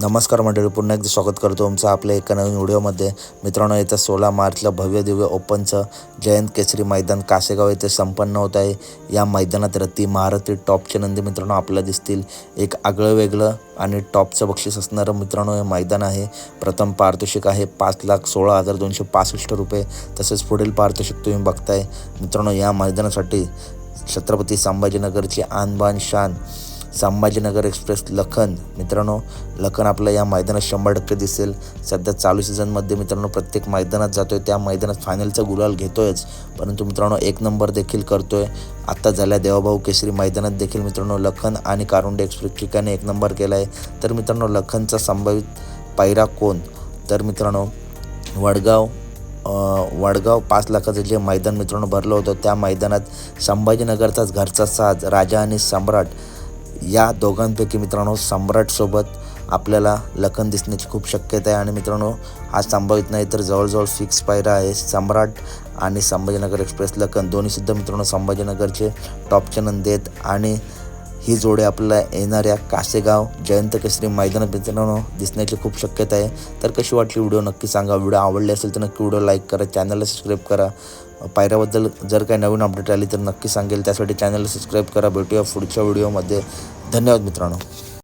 नमस्कार मंडळी पुन्हा एकदा स्वागत करतो तुमचं आपल्या एका नवीन व्हिडिओमध्ये. मित्रांनो येत्या सोळा मार्चला भव्य दिव्य ओपनचं जयंत केसरी मैदान कासेगाव येथे संपन्न होत आहे. या मैदानात रत्ती महारथी टॉपचे नंदी मित्रांनो आपल्याला दिसतील. एक आगळं वेगळं आणि टॉपचं बक्षीस असणारं मित्रांनो हे मैदान आहे. प्रथम पारितोषिक आहे पाच लाख सोळा हजार दोनशे पासष्ट रुपये. तसेच पुढील पारितोषिक तुम्ही बघताय. मित्रांनो या मैदानासाठी छत्रपती संभाजीनगरची आणबान शान संभाजीनगर एक्सप्रेस लखन. मित्रांनो लखन आपल्या या मैदानात शंभर टक्के दिसेल. सध्या चालू सीझनमध्ये मित्रांनो प्रत्येक मैदानात जातोय. त्या मैदानात फायनलचा गुलाल घेतोयच. परंतु मित्रांनो एक नंबर देखील करतोय. आत्ता झाल्या देवाभाऊ केसरी मैदानात देखील मित्रांनो लखन आणि कारुंडे एक्सप्रेस ठिकाणी एक नंबर केला आहे तर मित्रांनो लखनचा संभावित पायरा कोण? तर मित्रांनो वडगाव वडगाव पाच लाखाचं जे मैदान मित्रांनो भरलं होतं त्या मैदानात संभाजीनगरचाच घरचा साज राजा आणि सम्राट या दोघांपैकी मित्रांनो सम्राटसोबत आपल्याला लखन दिसण्याची खूप शक्यता आहे. आणि मित्रांनो हा संभावित नाही तर जवळजवळ फिक्स पायरा आहे सम्राट आणि संभाजीनगर एक्सप्रेस लखन. दोन्हीसुद्धा मित्रांनो संभाजीनगरचे टॉपचे नंदी आहेत आणि ही जोडी आपल्याला येणाऱ्या कासेगाव जयंत केसरी मैदानात मित्रांनो दिसण्याची खूप शक्यता आहे. तर कशी वाटली व्हिडिओ नक्की सांगा. व्हिडिओ आवडली असेल तर नक्की व्हिडिओ लाईक करा चॅनलला सबस्क्राईब करा. पायऱ्याबद्दल जर काही नवीन अपडेट आली तर नक्की सांगेल. त्यासाठी चॅनलला सबस्क्राईब करा. भेटूया पुढच्या व्हिडिओमध्ये. धन्यवाद मित्रांनो.